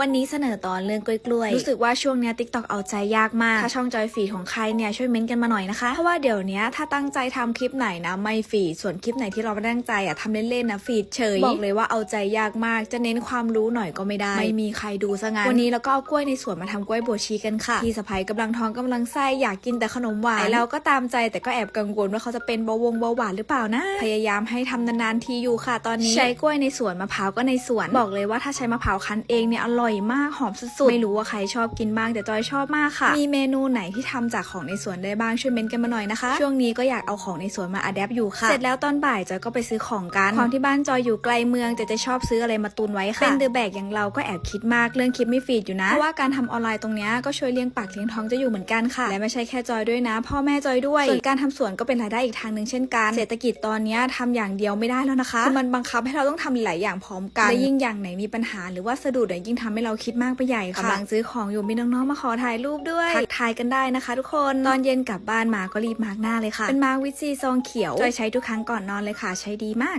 วันนี้เสนอตอนเรื่องกล้วยๆ รู้สึกว่าช่วงเนี้ยติ๊กตอกเอาใจยากมาก ถ้าช่องจอยฟีดของใครเนี่ยช่วยเม้นต์กันมาหน่อยนะคะ เพราะว่าเดี๋ยวเนี้ยถ้าตั้งใจทำคลิปไหนนะไม่ฟีด ส่วนคลิปไหนที่เราไม่ตั้งใจอะทำเล่นๆนะฟีดเฉย บอกเลยว่าเอาใจยากมาก จะเน้นความรู้หน่อยก็ไม่ได้ ไม่มีใครดูซะงั้น วันนี้เราก็เอากล้วยในสวนมาทำกล้วยบวชชีกันค่ะ พี่สะพ้ยกำลังท้องกำลังไส้อยากกินแต่ขนมหวานเราก็ตามใจแต่ก็แอบกังวลว่าเขาจะเป็นเบาหวงเบาหวานหรือเปล่านะ พยายามให้ทำนานๆทีอยู่ค่ะ ตอนนี้ ใช้กล้วยในสวนมะพร้าวก็ในสวน บอกเลยว่าถ้าใช้มะพร้าวคั้นเองเนี่ยอร่อยมากหอมสุดๆ ไม่รู้ว่าใครชอบกินบ้างแต่จอยชอบมากค่ะ มีเมนูไหนที่ทำจากของในสวนได้บ้างช่วยเมนต์กันมาหน่อยนะคะ ช่วงนี้ก็อยากเอาของในสวนมาอัดแอปอยู่ค่ะ เสร็จแล้วตอนบ่ายจอยก็ไปซื้อของกันความที่บ้านจอยอยู่ไกลเมืองแต่จะชอบซื้ออะไรมาตุนไว้ค่ะ เป็นเดอะแบกอย่างเราก็แอบคิดมากเรื่องคลิปไม่ฟีดอยู่นะ เพราะว่าการทำออนไลน์ตรงเนี้ยก็ช่วยเลี้ยงปากเลี้ยงท้องจะอยู่เหมือนกันค่ะ และไม่ใช่แค่จอยด้วยนะ พ่อแม่จอยด้วย ส่วนการทำสวนก็เป็นรายได้อีกทางหนึ่งเช่นกัน เศรษฐกิจตอนเนี้ยทำอย่างเดียวไม่ได้แล้วนะคะคือมันบังคับให้เราต้องทำหลายอย่างพร้อมกันและยิ่งอย่างไหนมีปัญหาหรือว่าสะดุดเนี่ยยิ่งทำให้เราคิดมากไปใหญ่ค่ะกำลังซื้อของอยู่มีน้องๆมาขอถ่ายรูปด้วยทักทายกันได้นะคะ ทุกคนตอนเย็นกลับบ้านมาก็รีบมาร์กหน้าเลยค่ะ เป็นมาร์กวิตซีซองเขียวจอยใช้ทุกครั้งก่อนนอนเลยค่ะ ใช้ดีมาก